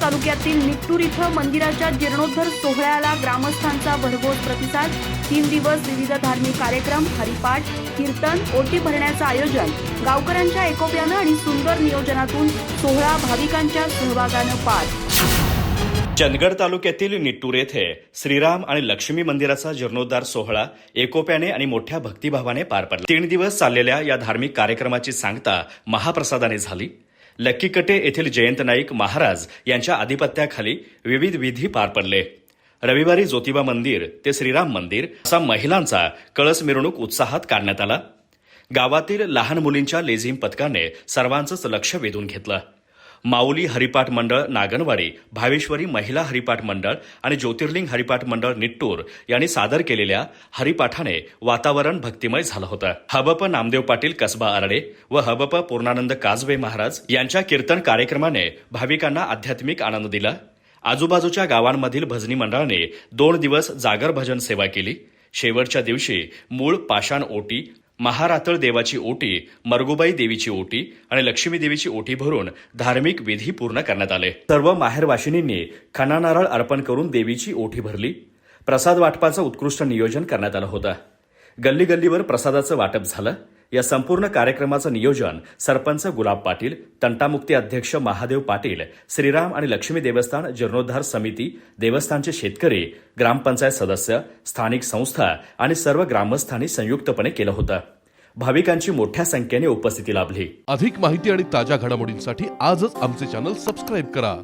तालुक्यातील निट्टूर इथं मंदिराच्या जीर्णोद्धर सोहळ्याला ग्रामस्थांचा भरघोस प्रतिसाद. तीन दिवस विविध धार्मिक कार्यक्रम हरिपाठ कीर्तन ओटी भरण्याचं आयोजन. गावकऱ्यांच्या एकोप्यानं आणि सुंदर नियोजनातून सोहळा भाविकांच्या सहभागानं पार. चंदगड तालुक्यातील निट्टूर येथे श्रीराम आणि लक्ष्मी मंदिराचा जीर्णोद्धार सोहळा एकोप्याने आणि मोठ्या भक्तिभावाने पार पडला. तीन दिवस चाललेल्या या धार्मिक कार्यक्रमाची सांगता महाप्रसादाने झाली. लक्कीकटे येथील जयंत नाईक महाराज यांच्या आधिपत्याखाली विविध विधी पार पडले. रविवारी ज्योतिबा मंदिर ते श्रीराम मंदिर असा महिलांचा कळस मिरवणूक उत्साहात काढण्यात आला. गावातील लहान मुलींच्या लेझिम पथकाने सर्वांचंच लक्ष वेधून घेतलं. माऊली हरिपाठ मंडळ नागनवाडी भावेश्वरी महिला हरिपाठ मंडळ आणि ज्योतिर्लिंग हरिपाठ मंडळ निट्टूर यांनी सादर केलेल्या हरिपाठाने वातावरण भक्तिमय झालं होतं. हबप नामदेव पाटील कसबा आरडे व हबप पूर्णानंद काजवे महाराज यांच्या कीर्तन कार्यक्रमाने भाविकांना आध्यात्मिक आनंद दिला. आजूबाजूच्या गावांमधील भजनी मंडळाने दोन दिवस जागर भजन सेवा केली. शेवटच्या दिवशी मूळ पाषाण ओटी महारातळ देवाची ओटी मरगुबाई देवीची ओटी आणि लक्ष्मी देवीची ओटी भरून धार्मिक विधी पूर्ण करण्यात आले. सर्व माहेरवाशिनींनी खना नारळ अर्पण करून देवीची ओटी भरली. प्रसाद वाटपाचं उत्कृष्ट नियोजन करण्यात आलं होतं. गल्ली गल्लीवर प्रसादाचं वाटप झालं. या संपूर्ण कार्यक्रमाचं नियोजन सरपंच गुलाब पाटील तंटामुक्ती अध्यक्ष महादेव पाटील श्रीराम आणि लक्ष्मी देवस्थान जीर्णोद्धार समिती देवस्थानचे शेतकरी ग्रामपंचायत सदस्य स्थानिक संस्था आणि सर्व ग्रामस्थांनी संयुक्तपणे केलं होतं. भाविकांची मोठ्या संख्येने उपस्थिती लाभली. अधिक माहिती आणि ताज्या घडामोडींसाठी आजच आमचे चॅनल सबस्क्राईब करा.